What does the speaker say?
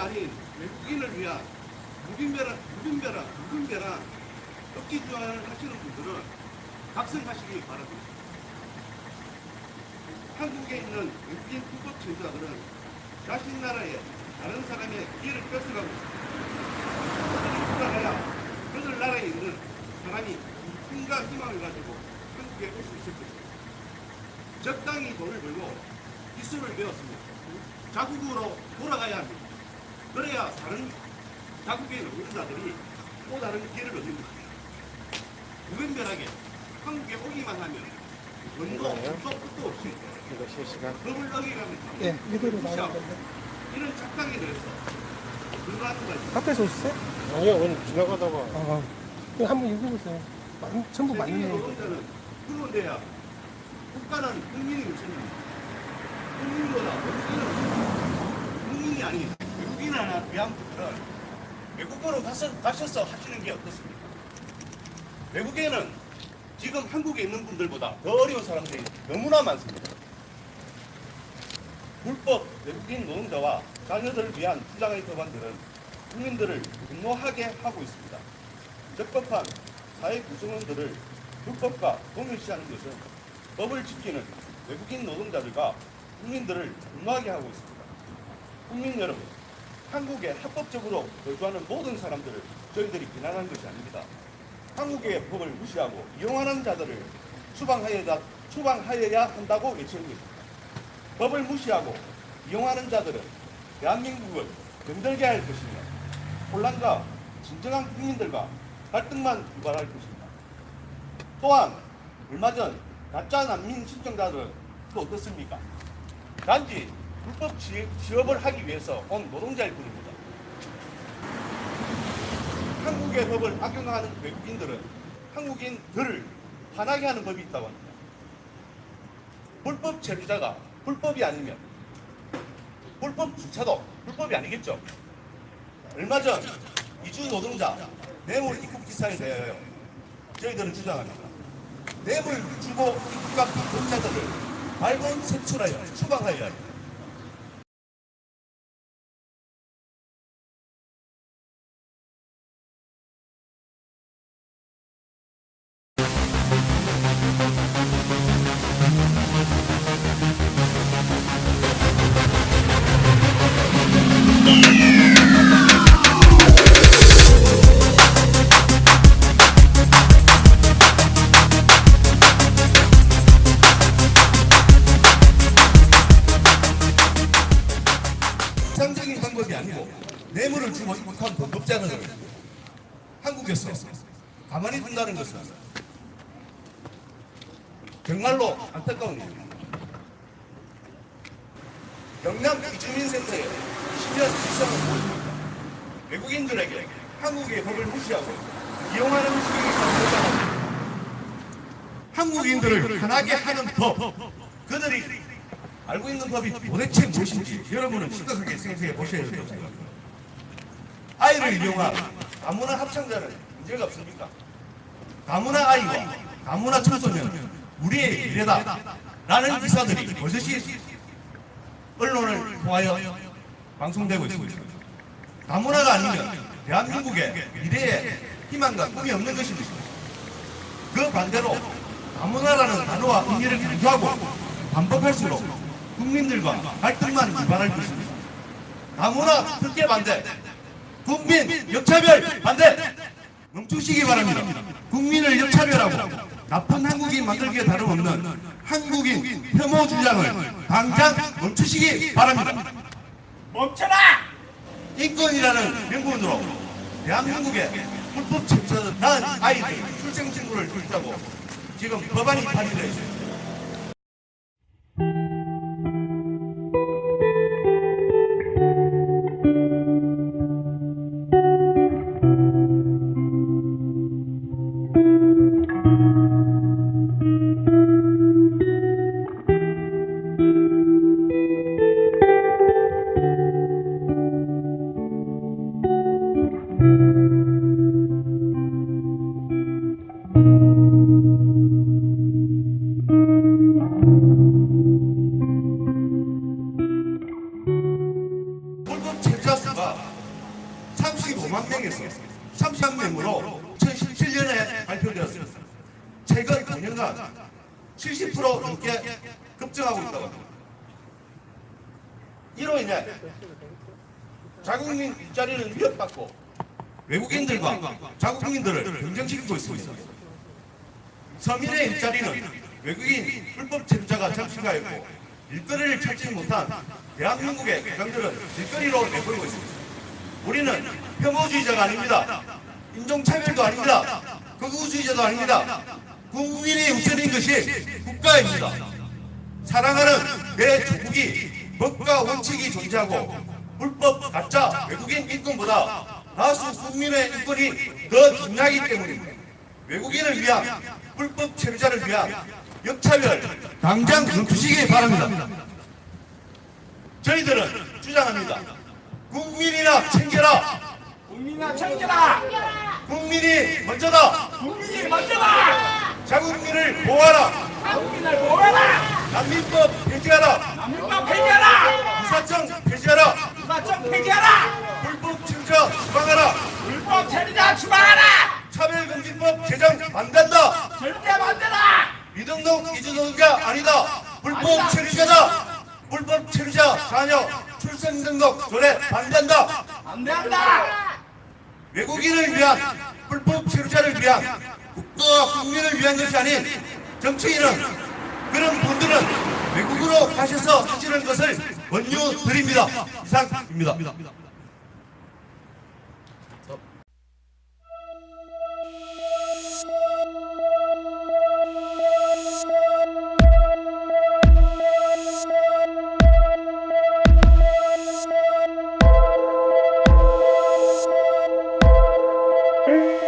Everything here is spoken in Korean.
아닌 외국인을 위한 무분별한, 무분별한, 무분별한 주화를 하시는 분들은 각성하시기 바랍니다. 한국에 있는 외국인 불법 체류자들은 자신 나라에 다른 사람의 기회를 뺏어가고 그들이 돌아가야 그들 나라에 있는 사람이 힘과 희망을 가지고 한국에 올 수 있을 것입니다. 적당히 돈을 벌고 기술을 배웠습니다. 자국으로 돌아가야 합니다. 그래야 다른 자국의 노동자들이 또 다른 기회를 얻습니다. 무분별하게 한국에 오기만 하면 원도 원도 끝도 없이 이거 실시간. 법을 어기가면 예, 이대로 나오는 건데. 이런 착각이 들어서 불가하는 거죠. 밖에서 오셨어요? 아니요, 오늘 지나가다가 아, 그럼 한번 읽어보세요. 많, 전부 맞는 세계 내용. 노동자는 그런데야 국가는 국민이 우선입니다. 국민보다 외국인은 우선입니다. 국민이 외 위한 분들은 외국으로 가셔서 하시는 게 어떻습니까? 외국에는 지금 한국에 있는 분들보다 더 어려운 사람들이 너무나 많습니다. 불법 외국인 노동자와 자녀들을 위한 투자의 법안들은 국민들을 분노하게 하고 있습니다. 적법한 사회 구성원들을 불법과 동일시하는 것은 법을 지키는 외국인 노동자들과 국민들을 분노하게 하고 있습니다. 국민 여러분, 한국에 합법적으로 거주하는 모든 사람들을 저희들이 비난하는 것이 아닙니다. 한국의 법을 무시하고 이용하는 자들을 추방하여야, 추방하여야 한다고 외치는 것입니다. 법을 무시하고 이용하는 자들은 대한민국을 건들게 할 것이며 혼란과 진정한 국민들과 갈등만 유발할 것입니다. 또한 얼마 전 가짜 난민 신청자들은 또 어떻습니까? 단지 불법 취- 취업을 하기 위해서 온 노동자일 뿐입니다. 한국의 법을 악용하는 외국인들은 한국인들을 화나게 하는 법이 있다고 합니다. 불법 체류자가 불법이 아니면 불법 주차도 불법이 아니겠죠. 얼마 전 이주 노동자 뇌물 입국 기사에 대하여 저희들은 주장합니다. 뇌물 주고 입국한 노동자들을 발본 색출하여 추방하여야 합니다. 한국에서 가만히 둔다는 것은 정말로 안타까운 일입니다. 경남 이주민센터에 10년 이상을 보입니다. 외국인들에게 한국의 법을 무시하고 이용하는 시기가 발생합니다. 한국인들을 편하게 하는 법, 그들이 알고 있는 법이 도대체 무엇인지 여러분은 심각하게 생각해 보셔야 된다고 생각합니다. 아이를 이용한 다문화 합창자는 문제가 없습니까? 다문화 아이와 다문화 청소년은 우리의 미래다 라는 기사들이 버젓이 언론을 통하여 방송되고 있습니다. 다문화가 아니면 대한민국의 미래에 희망과 꿈이 없는 것입니다. 그 반대로 다문화라는 단어와 의미를 강조하고 반복할수록 국민들과 갈등만 유발할 것입니다. 다문화 특혜 반대, 국민 역차별 멈추시기 바랍니다. 국민을 역차별하고 나쁜 한국인 만들기에 다름없는 한국인 혐오 주장을 당장 멈추시기 바랍니다. 멈춰라! 인권이라는 명분으로 대한민국의 불법 낳은 아이들 출생 신고를 줄이자고 지금 법안이 발의되어 있습니다. 광명에서 30명으로 2017년에 발표되었습니다. 최근 5년간 70% 넘게 급증하고 있다고 합니다. 이로 인해 자국민 일자리는 위협받고 외국인들과 자국민들을 경쟁시키고 있습니다. 서민의 일자리는 외국인 불법 체류자가 잠식하였고 일거리를 찾지 못한 대한민국의 가장들은 일거리로 내보이고 있습니다. 우리는 혐오주의자가 아닙니다. 인종차별도 아닙니다. 극우주의자도 아닙니다. 국민이 우선인 것이 국가입니다. 사랑하는 내 조국이 법과 원칙이 존재하고 불법 가짜 외국인 인권보다 다수 국민의 인권이 더 중요하기 때문입니다. 외국인을 위한 불법 체류자를 위한 역차별 당장 멈추시기 바랍니다. 저희들은 주장합니다. 국민이나 챙겨라. 국민아 챙겨라! 국민이 먼저다. 국민이 먼저다! 자국민을 보호하라. 국민을 보호해라! 난민법 폐지하라. 남문법 폐지하라! 무사청 폐지하라. 무사청 폐지하라! 불법 체류자 추방하라. 불법 체류자 추방하라! 차별금지법 제정 반대한다. 절대 반대다! 이등동 이주노동자 아니다. 불법 체류자다. 불법 체류자 자녀 출생 등록 조례 반대한다. 반대한다! 외국인을 위한 불법 체류자를 위한 국가와 국민을 위한 것이 아닌 정치인은 그런 분들은 외국으로 가셔서 하시는 것을 권유 드립니다. 이상입니다. Bye.